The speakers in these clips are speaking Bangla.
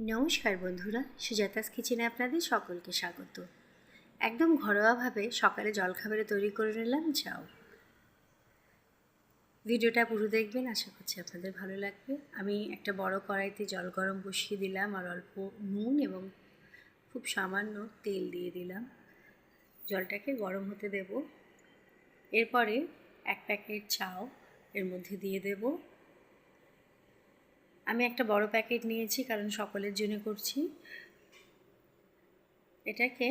নমস্কার বন্ধুরা, সুজাতাস কিচেনে আপনাদের সকলকে স্বাগত। একদম ঘরোয়াভাবে সকালে জলখাবারে তৈরি করে নিলাম চাও। ভিডিওটা পুরো দেখবেন, আশা করছি আপনাদের ভালো লাগবে। আমি একটা বড় কড়াইতে জল গরম বসিয়ে দিলাম আর অল্প নুন এবং খুব সামান্য তেল দিয়ে দিলাম। জলটাকে গরম হতে দেব। এরপরে এক প্যাকেট চাও এর মধ্যে দিয়ে দেবো। আমি একটা বড় প্যাকেট নিয়েছি, কারণ সকলের জন্য করছি। এটাকে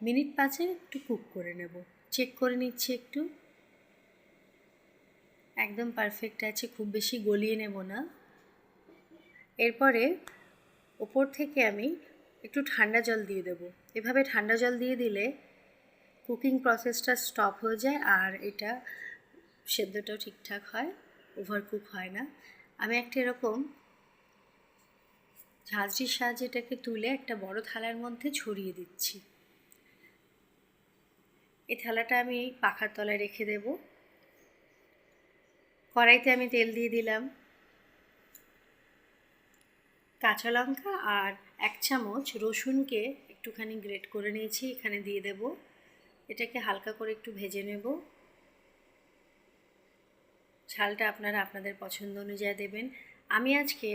মিনিট পাঁচে একটু কুক করে নেব। চেক করে নিচ্ছি একটু। একদম পারফেক্ট আছে, খুব বেশি গলিয়ে নেব না। এরপরে ওপর থেকে আমি একটু ঠান্ডা জল দিয়ে দেবো। এভাবে ঠান্ডা জল দিয়ে দিলে কুকিং প্রসেসটা স্টপ হয়ে যায়, আর এটা সেদ্ধটাও ঠিকঠাক হয় ওভার কুক হয় না। আমি একটা এরকম ঝাঁঝরির সাহায্যে এটাকে তুলে একটা বড় থালার মধ্যে ছড়িয়ে দিচ্ছি। এই থালাটা আমি পাখার তলায় রেখে দেব। কড়াইতে আমি তেল দিয়ে দিলাম। কাঁচা লঙ্কা আর এক চামচ রসুনকে একটুখানি গ্রেট করে নিয়েছি, এখানে দিয়ে দেব। এটাকে হালকা করে একটু ভেজে নেব। ঝালটা আপনারা আপনাদের পছন্দ অনুযায়ী দেবেন। আমি আজকে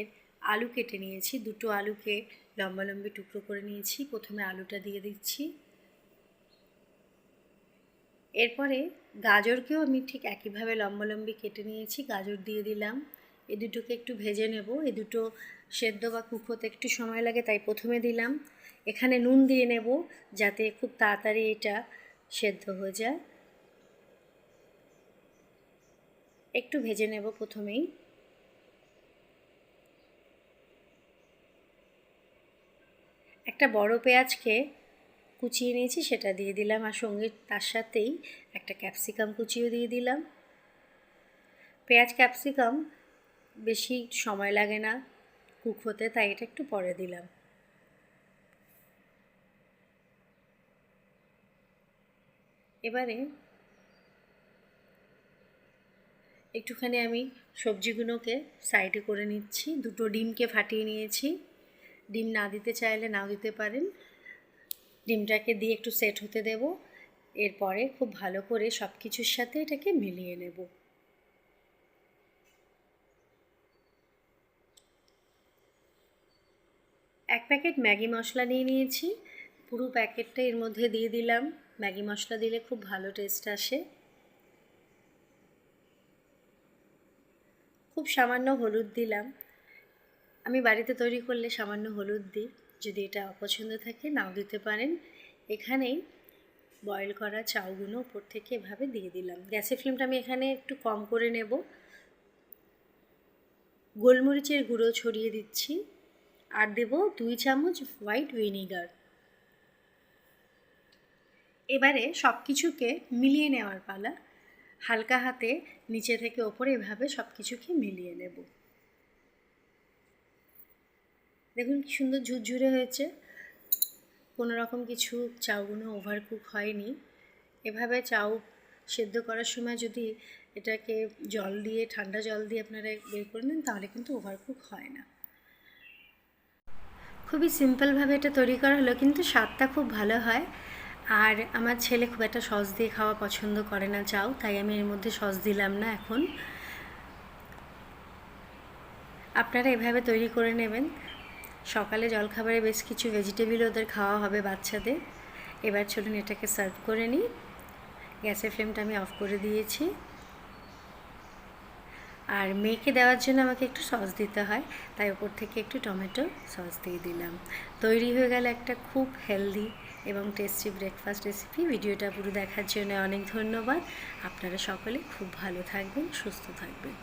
আলু কেটে নিয়েছি। দুটো আলুকে লম্বা লম্বি টুকরো করে নিয়েছি। প্রথমে আলুটা দিয়ে দিচ্ছি। এরপরে গাজরকেও আমি ঠিক একইভাবে লম্বা লম্বি কেটে নিয়েছি। গাজর দিয়ে দিলাম। এ দুটোকে একটু ভেজে নেব। এ দুটো সেদ্ধ বা কুক হতে একটু সময় লাগে, তাই প্রথমে দিলাম। এখানে নুন দিয়ে নেব যাতে খুব তাড়াতাড়ি এটা সেদ্ধ হয়ে যায়। একটু ভেজে নেব প্রথমেই। একটা বড় পেঁয়াজকে কুচিয়ে নিয়েছি, সেটা দিয়ে দিলাম আর সঙ্গে তার সাথেই একটা ক্যাপসিকাম কুচিও দিয়ে দিলাম। পেঁয়াজ, ক্যাপসিকাম বেশি সময় লাগে না কুক হতে, তাই এটা একটু পরে দিলাম। এবারে একটুখানি আমি সবজিগুলোকে সাইডে করে নিচ্ছি, দুটো ডিমকে ফাটিয়ে নিয়েছি। ডিম না দিতে চাইলে নাও দিতে পারেন। ডিমটাকে দিয়ে একটু সেট হতে দেব। এরপরে খুব ভালো করে সব কিছুর সাথে এটাকে মিলিয়ে নেব। এক প্যাকেট ম্যাগি মশলা নিয়ে নিয়েছি। পুরো প্যাকেটটা এর মধ্যে দিয়ে দিলাম। ম্যাগি মশলা দিলে খুব ভালো টেস্ট আসে। খুব সামান্য হলুদ দিলাম। আমি বাড়িতে তৈরি করলে সামান্য হলুদ দিই। যদি এটা অপছন্দ থাকে, নাও দিতে পারেন। এখানেই বয়েল করা চাউগুলো উপর থেকে এভাবে দিয়ে দিলাম। গ্যাসের ফ্লেমটা আমি এখানে একটু কম করে নেব। গোলমরিচের গুঁড়ো ছড়িয়ে দিচ্ছি আর দেব দুই চামচ হোয়াইট ভিনিগার। এবারে সব কিছুকে মিলিয়ে নেওয়ার পালা। হালকা হাতে নিচে থেকে ওপরে এভাবে সব কিছুকে মিলিয়ে নেব। দেখুন কি সুন্দর ঝুরঝুরে হয়েছে। কোনো রকম কিছু চাউগুলো ওভারকুক হয়নি। এভাবে চাউ সেদ্ধ করার সময় যদি এটাকে জল দিয়ে, ঠান্ডা জল দিয়ে আপনারা বের করে নেন, তাহলে কিন্তু ওভারকুক হয় না। খুবই সিম্পলভাবে এটা তৈরি করা হলো, কিন্তু স্বাদটা খুব ভালো হয়। আর আমার ছেলে খুব একটা সস দিয়ে খাওয়া পছন্দ করে না চাও তাই আমি এর মধ্যে সস দিলাম না এখন। আপনারা এভাবে তৈরি করে নেবেন। সকালে জলখাবারে বেশ কিছু ভেজিটেবিল ওদের খাওয়া হবে বাচ্চাদের। এবার চলুন এটাকে সার্ভ করে নিই। গ্যাসের ফ্লেমটা আমি অফ করে দিয়েছি। আর মেয়েকে দেওয়ার জন্য আমাকে একটু সস দিতে হয়, তাই ওপর থেকে একটু টমেটো সস দিয়ে দিলাম। তৈরি হয়ে গেল একটা খুব হেলদি এবং টেস্টি ব্রেকফাস্ট রেসিপি ভিডিওটা পুরো দেখার জন্য অনেক ধন্যবাদ। আপনারা সকলে খুব ভালো থাকবেন, সুস্থ থাকবেন।